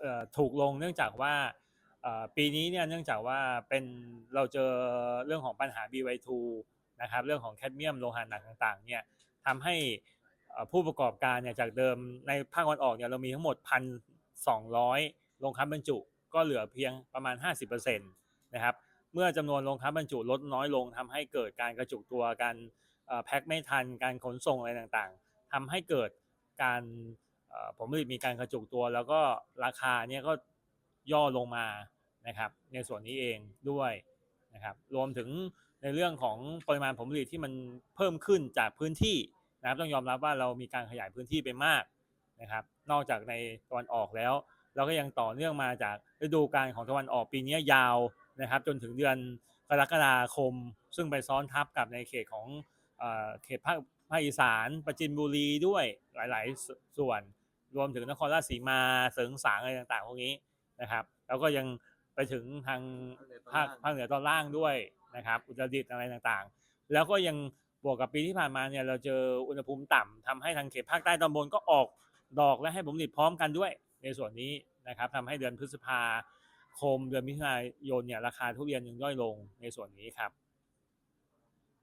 เอ่อถูกลงเนื่องจากว่าปีนี้เนี่ยเนื่องจากว่าเป็นเราเจอเรื่องของปัญหา BY2 นะครับเรื่องของแคดเมียมโลหะหนักต่างๆเนี่ยทำให้ผู้ประกอบการเนี่ยจากเดิมในภาคตะวันออกเนี่ยเรามีทั้งหมด 1,200 โรงค้าบรรจุ ก็เหลือเพียงประมาณ 50%นะครับเมื่อจำนวนโรงค้าบรรจุลดน้อยลงทำให้เกิดการกระจุกตัวการแพ็คไม่ทันการขนส่งอะไรต่างๆทำให้เกิดการ ผลผลิตมีการกระจุกตัว แล้วก็ราคาเนี่ยก็ย่อลงมานะครับ ในส่วนนี้เองด้วยนะครับรวมถึงในเรื่องของปริมาณผลผลิตที่มันเพิ่มขึ้นจากพื้นที่นะครับต้องยอมรับว่าเรามีการขยายพื้นที่ไปมากนะครับ นอกจากในตะวันออกแล้ว เราก็ยังต่อเนื่องมาจากฤดูกาลของตะวันออกปีนี้ยาวนะครับ จนถึงเดือนกรกฎาคม ซึ่งไปซ้อนทับกับในเขตของเอเขตภาคภาคอีสานประจินบุรีด้วยหลาย ๆสส่วน รวมถึงนครราชสีมาเสริงสางอะไรต่างๆพวกนี้นะครับ แล้วก็ยังไปถึงทางภาคภาคเหนือตอนล่างด้วยนะครับ อุตรดิตถ์อะไรต่างๆ แล้วก็ยังบวกกับปีที่ผ่านมาเนี่ยเราเจออุณหภูมิต่ำทำให้ทางเขตภาคใต้ตอนบนก็ออกดอกและให้ผลผลิตพร้อมกันด้วย ในส่วนนี้นะครับทำให้เดือนพฤษภาคมเดือนมิถุนายนเนี่ยราคาทุเรียนยังย่อยลงในส่วนนี้ครับ